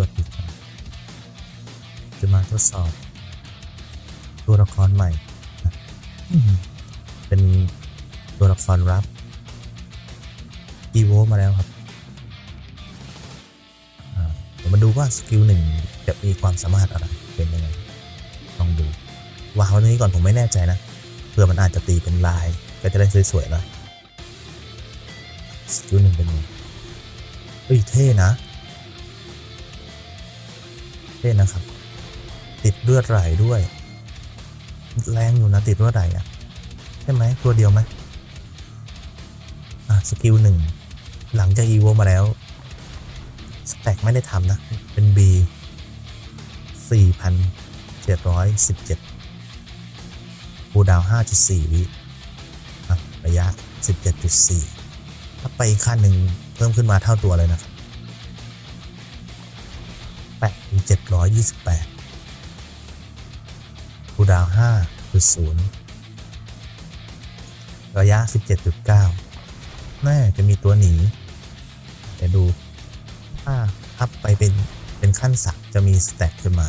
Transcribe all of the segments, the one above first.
วัสดีครับจะมาทดสอบ ตัวละครใหม่นะอืมเป็นตัวละครรับอีโวมาแล้วครับอ่าเดี๋ยวมาดูว่าสกิลหนึ่งจะมีความสามารถอะไรเป็นยังไงลองดูวางไว้ตรงนี้ก่อนผมไม่แน่ใจนะเพื่อมันอาจจะตีเป็นลาย ก็จะได้สวยๆหน่อยสกิลหนึ่งเป็นยังไงเฮ้ยเท่นะ เท่นะครับ ติดเลือดไหลด้วย แรงอยู่นะติดเลือดไหลอะใช่ไหมตัวเดียวไหมอะสกิลหนึ่งหลังจากอีโวมาแล้วสแต็กไม่ได้ทำนะ เป็น B 4,717คูดาว 5.4 วิอ่ระยะ 17.4 ถ้าไปอีกขั้นหนึ่งเพิ่มขึ้นมาเท่าตัวเลยนะครับ แปดถึงเจ็ดร้อยยี่สิบแปดคูดาวห้าจุดศูนย์ระยะสิบเจ็ดจุดเก้าแม่จะมีตัวหนีเดี๋ยวดูถ้าอัพไปเป็นเป็นขั้นสักจะมีสแต็กขึ้นมา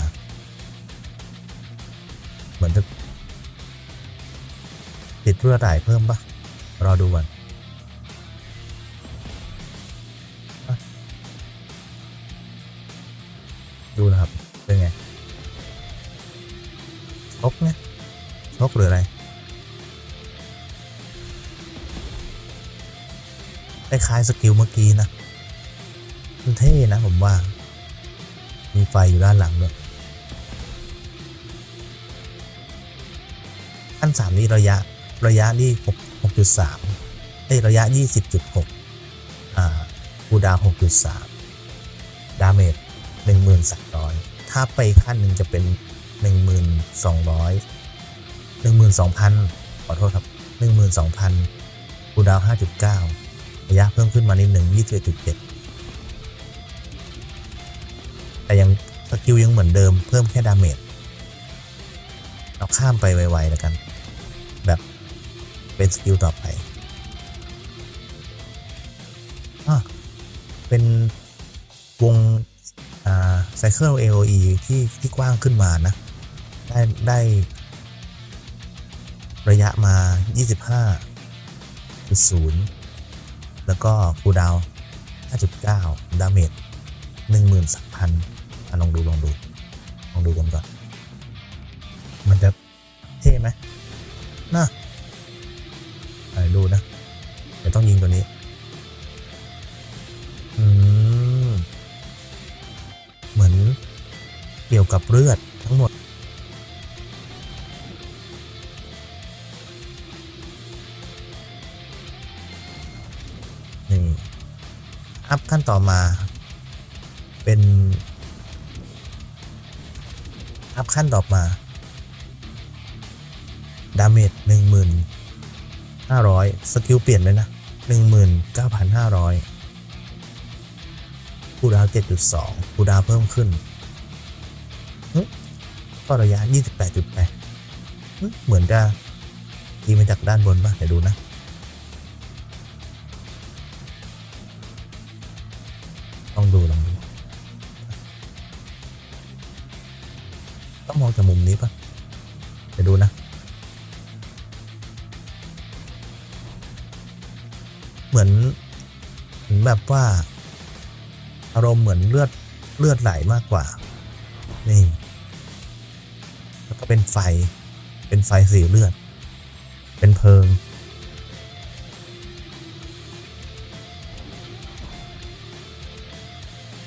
เหมือนจะติดเพื่อไหลเพิ่มปะรอดูก่อน คล้ายๆสกิลเมื่อกี้นะมันเท่นะผมว่า มีไฟอยู่ด้านหลังด้วยขั้นสามนี่ระยะระยะนี่หกหกจุดสามเอ้ระยะยี่สิบจุดหกอ่าคูดาวหกจุดสามดาเมจหนึ่งหมื่นสามร้อยถ้าไปขั้นหนึ่งจะเป็นหนึ่งหมื่นสองร้อยหนึ่งหมื่นสองพันขอโทษครับหนึ่งหมื่นสองพันคูดาวห้าจุดเก้า ระยะเพิ่มขึ้นมานิดหนึ่งยี่สิบจุดเจ็ดแต่ยังสกิลยังเหมือนเดิมเพิ่มแค่ดาเมจเราข้ามไปไวๆแล้วกัน แบบเป็นสกิลต่อไปอะเป็นวงอ่าไซเคิล AOE ที่ที่กว้างขึ้นมานะ ได้ได้ระยะมา 25.0 แล้วก็คูดาว 5.9 ดาเมจ13,000อะลองดูลองดู ลองดูกันก่อน มันจะเท่ไหมน่ะไปดูนะเดี๋ยวต้องยิงตัวนี้ อืม เหมือนเกี่ยวกับเลือด ต่อมา เป็นอัพขั้นต่อมา ดาเมจหนึ่งหมื่นห้าร้อยสกิลเปลี่ยนเลยนะหนึ่งหมื่นเก้าพันห้าร้อยคูลดาวน์7.2คูลดาวเพิ่มขึ้นหึก็ระยะ28.8หึเหมือนจะยิงมาจากด้านบนป่ะ เดี๋ยวดูนะ ต้องมองจากมุมนี้ป่ะเดี๋ยวดูนะ เหมือนเหมือนแบบว่า อารมณ์เหมือนเลือดเลือดไหลมากกว่า นี่ แล้วก็เป็นไฟ เป็นไฟสีเลือด เป็นเพลิง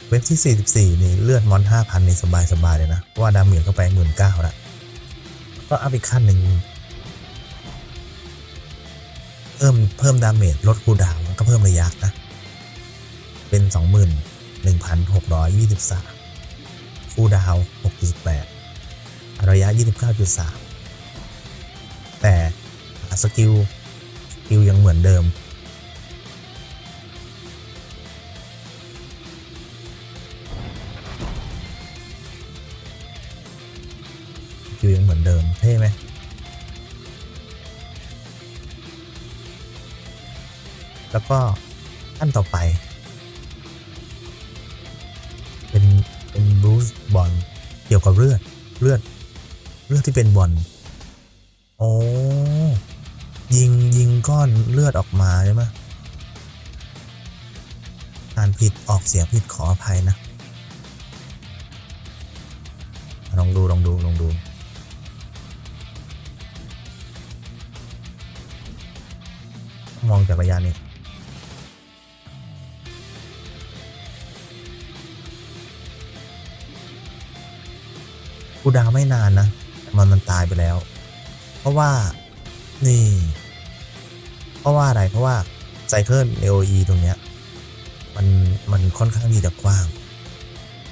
เว็บที่ 44 นี่เลือดมอน 5,000นี่สบายๆเลยนะเพราะว่าดาเมจเข้าไป 19,000ละก็อัพอีกขั้นหนึ่งเพิ่มเพิ่มดาเมจลดคูดาวก็เพิ่มระยะนะ เป็น 21,623คูดาว 6.8 ระยะ 29.3 แต่สกิลสกิลยังเหมือนเดิม เท่ไหมแล้วก็ขั้นต่อไป เป็นเป็นบูสบอลเกี่ยวกับเลือดเลือดเลือดที่เป็นบอลโอ้ยิงยิงก้อนเลือดออกมาใช่ไหมการผิดออกเสียงผิดขออภัยนะ ลองดูลองดูลองดู มองจากระยะนี้ กูดาวไม่นานนะ มันมันตายไปแล้ว เพราะว่า นี่ เพราะว่าอะไร เพราะว่าไซเคิล AOE ตรงเนี้ย มัน มันค่อนข้างที่จะกว้าง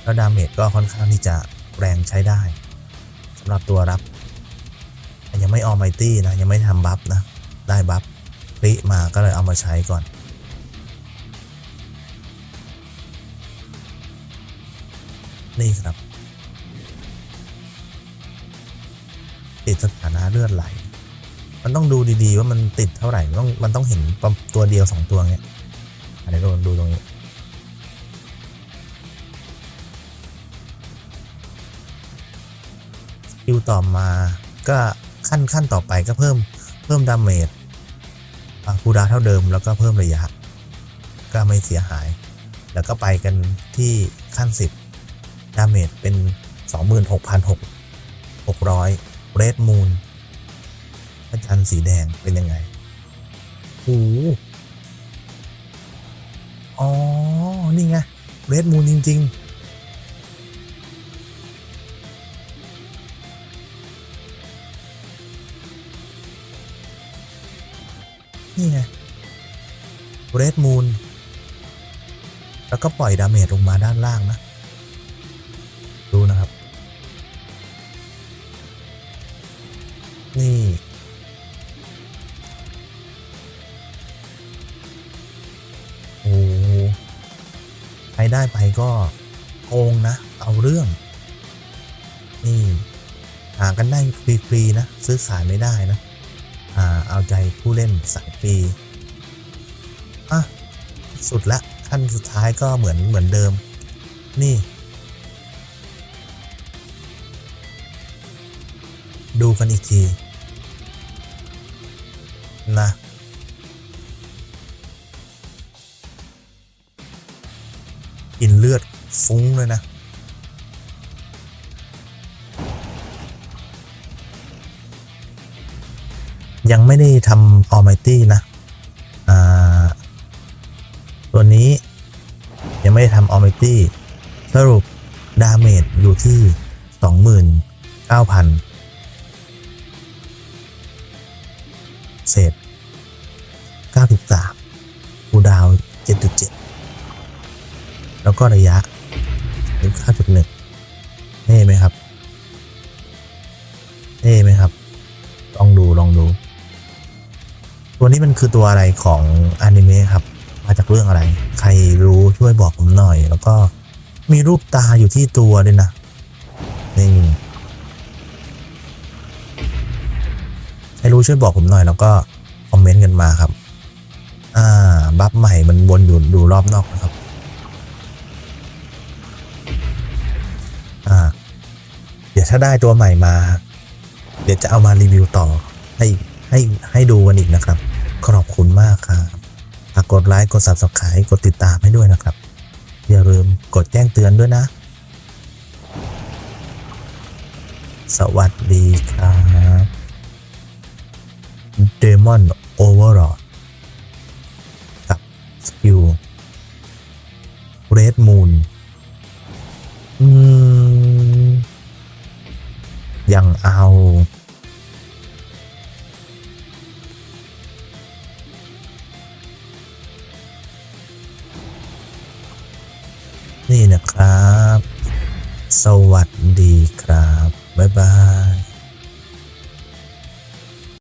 แล้วดาเมจก็ค่อนข้างที่จะแรงใช้ได้สำหรับตัวรับ ยังไม่ออ m มตี้นะ ยังไม่ทำบัฟนะ ได้บัฟ คลิมาก็เลยเอามาใช้ก่อน นี่ครับ ติดสถานะเลือดไหล มันต้องดูดีๆว่ามันติดเท่าไหร่ มันต้องมันต้องเห็นตัวเดียวสองตัวเงี้ยอันนี้ก็ดูตรงนี้สกิลต่อมาก็ขั้นขั้นต่อไปก็เพิ่มเพิ่มดาเมจ คูดาเท่าเดิมแล้วก็เพิ่มระยะ ก็ไม่เสียหาย แล้วก็ไปกันที่ขั้น 10 ดาเมจเป็น 26,600เรดมูนพระจันทร์สีแดงเป็นยังไงโอ้โหอ๋อ นี่ไงเรดมูนจริง ๆ เรดมูนแล้วก็ปล่อยดาเมจลงมาด้านล่างนะ ดูนะครับ นี่ โอ้โหใครได้ไปก็โกงนะ เอาเรื่อง นี่ หากันได้ฟรีๆนะ ซื้อขายไม่ได้นะ อ่า เอาใจผู้เล่นสายฟรี สุดละขั้นสุดท้ายก็เหมือนเหมือนเดิม นี่ ดูกันอีกทีนะกินเลือดฟุ้งเลยนะ ยังไม่ได้ทำ Almighty นะ วนี้ ยังไม่ได้ทำ Almighty สรุปดาเมจอยู่ที่ 29,000 เศษ 93คูดาว 7.7 แล้วก็ระยะ9.1เท่ไหมครับเท่ไหมครับ ลองดูลองดู ตัวนี้มันคือตัวอะไรของอนิเมะครับ มาจากเรื่องอะไร ใครรู้ช่วยบอกผมหน่อย แล้วก็มีรูปตาอยู่ที่ตัวด้วยนะนี่ใครรู้ช่วยบอกผมหน่อย แล้วก็คอมเมนต์กันมาครับ อ่า บัฟใหม่มันวนอยู่ดูรอบนอกนะครับ อ่า เดี๋ยวถ้าได้ตัวใหม่มา เดี๋ยวจะเอามารีวิวต่อให้ให้ให้ดูกันอีกนะครับ ขอบคุณมากครับ ฝากกดไลค์กด subscribe กดติดตามให้ด้วยนะครับ อย่าลืมกดแจ้งเตือนด้วยนะ สวัสดีครับ Demon Overlord กับสกิล Red Moon อืมยังเอา